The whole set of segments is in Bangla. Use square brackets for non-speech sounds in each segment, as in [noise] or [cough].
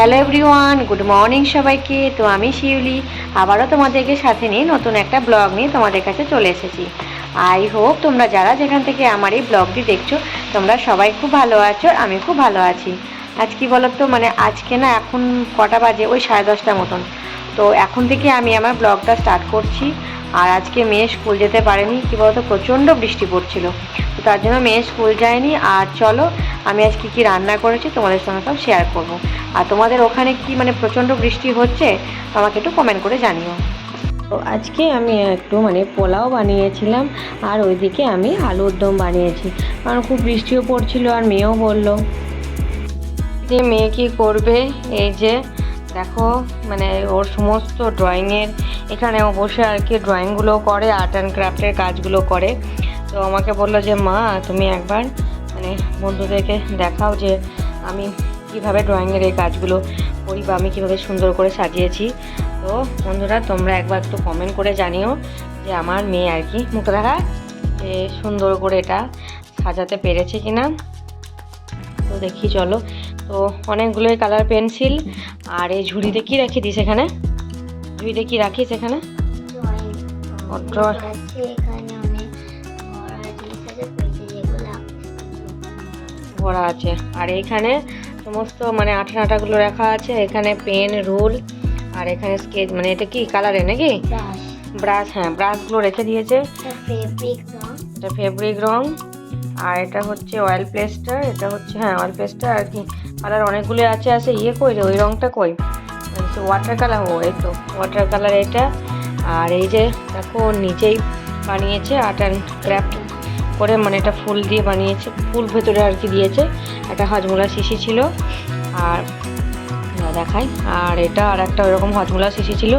হ্যালো এভরিওয়ান, গুড মর্নিং সবাইকে। তো আমি শিউলি। আবারও তোমাদেরকে সাথে নিয়ে নতুন একটা ব্লগ নিয়ে তোমাদের কাছে চলে এসেছি। আই হোপ তোমরা যারা যেখান থেকে আমার এই ব্লগটি দেখছ, তোমরা সবাই খুব ভালো আছো আর আমি খুব ভালো আছি। আজ কি বলো তো মানে আজকে না এখন কটা বাজে? ওই সাড়ে দশটা মতন। তো এখন থেকে আমি আমার ব্লগটা স্টার্ট করছি। আর আজকে মেয়ে স্কুল যেতে পারেনি। কি বলতো? প্রচণ্ড বৃষ্টি পড়ছিল। তো তার জন্য মেয়ে স্কুল যায়নি। আর চলো আমি আজ কী কী রান্না করেছি তোমাদের সঙ্গে সব শেয়ার করব। আর তোমাদের ওখানে কি মানে প্রচণ্ড বৃষ্টি হচ্ছে তো আমাকে একটু কমেন্ট করে জানিও। তো আজকে আমি একটু মানে পোলাও বানিয়েছিলাম আর ওইদিকে আমি আলুর দম বানিয়েছি। কারণ খুব বৃষ্টিও পড়ছিল আর মেয়েও বলল। যে মেয়ে কি করবে এই যে দেখো মানে ওর সমস্ত ড্রয়িংয়ের এখানে ও বসে আর কি ড্রয়িংগুলো করে আর্ট অ্যান্ড ক্রাফটের কাজগুলো করে। তো আমাকে বলল যে মা তুমি একবার মানে বন্ধুদেরকে দেখাও যে আমি কীভাবে ড্রয়িংয়ের এই কাজগুলো করি বা আমি কীভাবে সুন্দর করে সাজিয়েছি। তো বন্ধুরা তোমরা একবার একটু কমেন্ট করে জানিও যে আমার মেয়ে আর কি মুখ দেখা যে সুন্দর করে এটা সাজাতে পেরেছে কিনা। তো দেখি চলো। তো অনেকগুলোই কালার পেন্সিল আর এই ঝুড়িতে কি রাখি দিস এখানে? ঝুড়িতে কি রাখিস এখানে? ড্রয়িং ভরা আছে। আর এখানে সমস্ত মানে আঠা আঠাগুলো রাখা আছে। এখানে পেন রুল আর এখানে স্কেচ মানে এটা কি কালারে নাকি? ব্রাশ। হ্যাঁ ব্রাশগুলো রেখে দিয়েছে। এটা ফেব্রিক রং। আর এটা হচ্ছে অয়েল প্লেস্টার এটা হচ্ছে হ্যাঁ অয়েল প্লেস্টার আর কি কালার অনেকগুলো আছে আছে ইয়ে কই রে ওই রংটা কই? ওয়াটার কালার ও এই তো ওয়াটার কালার এটা। আর এই যে দেখো নিজেই বানিয়েছে আর্ট অ্যান্ড ক্রাফট করে মানে এটা ফুল দিয়ে বানিয়েছে, ফুল ভেতরে আর কি দিয়েছে। একটা হজমোলা শিশি ছিল আর দেখাই, আর এটা আর একটা ওরকম হজমোলা শিশি ছিল।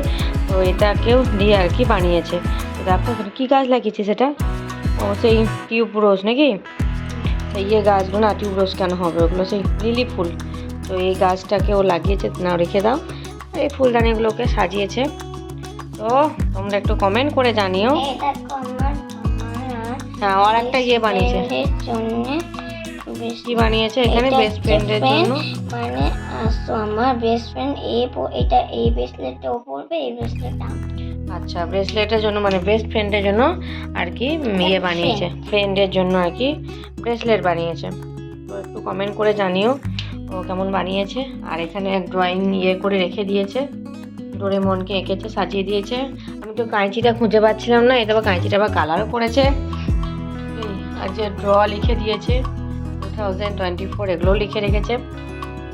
তো এটাকেও দিয়ে আর কি বানিয়েছে। তো দেখো কী গাছ লাগিয়েছে সেটা? ও, সেই টিউব রোজ নাকি? ইয়ে গাছগুলো না, টিউব রোজ কেন হবে? ওগুলো সেই লিলি ফুল। তো এই গাছটাকে ও লাগিয়েছে, না রেখে দাও। এই ফুলদানিগুলোকে সাজিয়েছে। তো তোমরা একটু কমেন্ট করে জানিও। আমার হ্যাঁ আর একটা ইয়ে বানিয়েছে। জন্য বেশ- কি বানিয়েছে? এখানে বেস্ট ফ্রেন্ডের জন্য। মানে আসো আমার বেস্ট ফ্রেন্ড এই এটা এই ব্রেসলেটটা ও পরবে এই ব্রেসলেটটা আচ্ছা ব্রেসলেটের জন্য মানে বেস্ট ফ্রেন্ডের জন্য আর কি ইয়ে বানিয়েছে। ফ্রেন্ডের জন্য আর কি ব্রেসলেট বানিয়েছে। তো একটু কমেন্ট করে জানিও ও কেমন বানিয়েছে। আর এখানে ড্রয়িং ইয়ে করে রেখে দিয়েছে। ডোরেমনকে এঁকেছে সাজিয়ে দিয়েছে। আমি তো কাঁচিটা খুঁজে পাচ্ছিলাম না এটা আবার কাঁচিটা আবার কালারও করেছে। আর যে ড্র লিখে দিয়েছে। টু থাউজেন্ড টোয়েন্টি ফোর এগুলোও লিখে রেখেছে।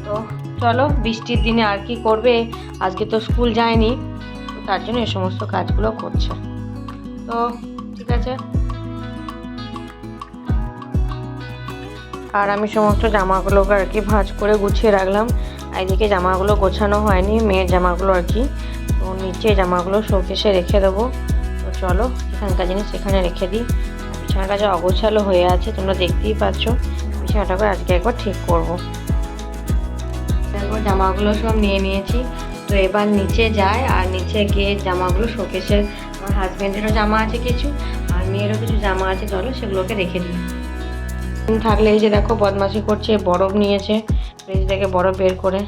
তো চলো, বৃষ্টির দিনে আর কি করবে? আজকে তো স্কুল যায়নি। তো তার জন্য এই সমস্ত কাজগুলো করছে। তো ঠিক আছে। আর আমি সমস্ত জামাগুলোকে আর কি ভাঁজ করে গুছিয়ে রাখলাম। এদিকে জামাগুলো গোছানো হয়নি, মেয়ের জামাগুলো আর কি। তো নিচে জামাগুলো শোকেসে রেখে দেবো। তো চলো, এখানকার জিনিস সেখানে রেখে দিই। আর কাছে অগোছালো হয়ে আছে, তোমরা দেখতেই পাচ্ছ। বিছানাটাকে আজকে একবার ঠিক করব। দেখো, জামাগুলো সব নিয়ে নিয়েছি। তো এবার নিচে যায় আর নিচে গিয়ে জামাগুলো শোকেসে আমার হাজব্যান্ডেরও জামা আছে কিছু, আর মেয়েরও কিছু জামা আছে, চলো সেগুলোকে রেখে দিই। থাকলে এই যে দেখো, বদমাশি করছে, বরফ নিয়েছে। ফ্রিজ থেকে বরফ বের করে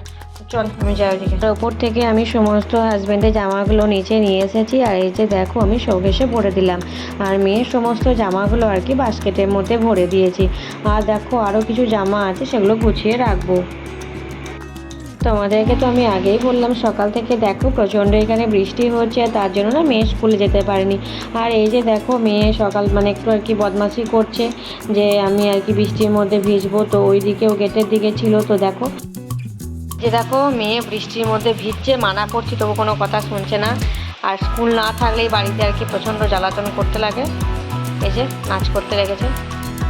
চল, আমি যাই ওদিকে। ওপর থেকে আমি সমস্ত হাজব্যান্ডের জামাগুলো নিচে নিয়ে এসেছি, আর এই যে দেখো, আমি শোকেসে ভরে দিলাম। আর মেয়ের সমস্ত জামাগুলো আর কি বাস্কেটের মধ্যে ভরে দিয়েছি। আর দেখো আরও কিছু জামা আছে, সেগুলো গুছিয়ে রাখব। তোমাদেরকে তো আমি আগেই বললাম, সকাল থেকে দেখো, প্রচণ্ড এখানে বৃষ্টি হচ্ছে, আর তার জন্য না মেয়ে স্কুলে যেতে পারেনি। আর এই যে দেখো, মেয়ে সকাল মানে একটু আর কি বদমাশি করছে, যে আমি আর কি বৃষ্টির মধ্যে ভিজবো, তো ওই দিকেও গেটের দিকে ছিল, তো দেখো। যে দেখো, মেয়ে বৃষ্টির মধ্যে ভিজছে, মানা করছি, তবু কোনো কথা শুনছে না। আর স্কুল না থাকলেই বাড়িতে আর কি প্রচণ্ড জ্বালাতন করতে লাগে। এই যে, নাচ করতে লেগেছে।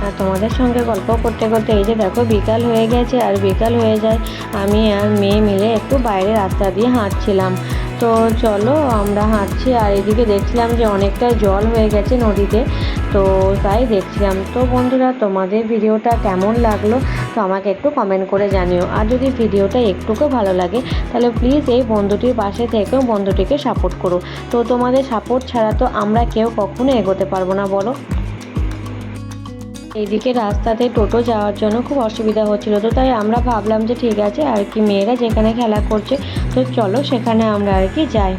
আর তোমাদের সঙ্গে গল্প করতে করতে এই যে দেখো, বিকাল হয়ে গেছে, আর বিকাল হয়ে যায়, আমি আর মেয়ে মিলে একটু বাইরে রাস্তা দিয়ে হাঁটছিলাম। তো চলো, আমরা হাঁটছি, আর এদিকে দেখছিলাম যে অনেকটা জল হয়ে গেছে নদীতে। তো তাই দেখছিলাম। তো বন্ধুরা, তোমাদের ভিডিওটা কেমন লাগল? তো আমাকে একটু কমেন্ট করে জানিও। আর যদি ভিডিওটা একটুকু ভালো লাগে, তাহলে প্লিজ এই বন্ধুটির পাশে থেকেও বন্ধুটিকে সাপোর্ট করো। তো তোমাদের সাপোর্ট ছাড়া তো আমরা কেউ কখনো এগোতে পারব না, বলো। এইদিকে রাস্তাতে টোটো যাওয়ার জন্য খুব অসুবিধা হচ্ছিল, তো তাই আমরা ভাবলাম যে ঠিক আছে, আর কি মেয়েরা যেখানে খেলা করছে, তো চলো সেখানে আমরা আর কি যাই।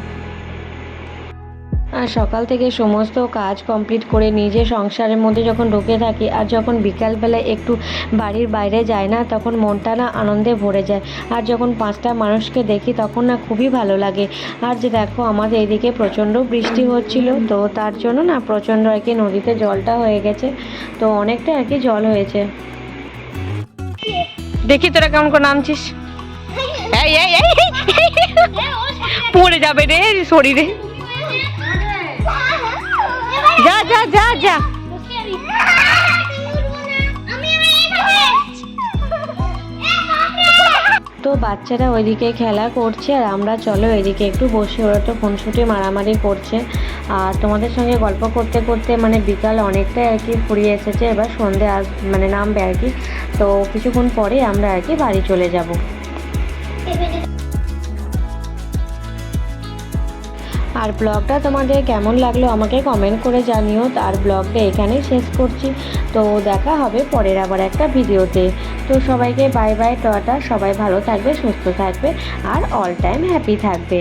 আর সকাল থেকে সমস্ত কাজ কমপ্লিট করে নিজে সংসারের মধ্যে যখন ঢুকে থাকি আর যখন বিকালবেলা একটু বাড়ির বাইরে যায় না তখন মনটা না আনন্দে ভরে যায়। আর যখন পাঁচটা মানুষকে দেখি তখন না খুবই ভালো লাগে। আর যে দেখো আমাদের এদিকে প্রচণ্ড বৃষ্টি হচ্ছিল তো তার জন্য না প্রচণ্ড আর কি নদীতে জলটা হয়ে গেছে তো অনেকটা আর কি জল হয়েছে। দেখি তোরা কেমন করে নামছিস। [laughs] এই এই এই পড়ে যাবে রে শরীরে। যা যা যা যা। তো বাচ্চারা ওইদিকে খেলা করছে আর আমরা চলো এদিকে একটু বসে, ওরা তো ফোন খুনসুটি মারামারি করছে। আর তোমাদের সঙ্গে গল্প করতে করতে মানে বিকাল অনেকটাই আর কি ফুরিয়ে এসেছে। এবার সন্ধে আস মানে নামবে আর কি। তো কিছুক্ষণ পরে আমরা আর কি বাড়ি চলে যাব। আর ব্লগটা তোমাদের কেমন লাগল আমাকে কমেন্ট করে জানিও। আর ব্লগটা এখানেই শেষ করছি। তো দেখা হবে পরের আবার একটা ভিডিওতে। তো সবাইকে বাই বাই টাটা। সবাই ভালো থাকবে, সুস্থ থাকবে, আর অল টাইম হ্যাপি থাকবে।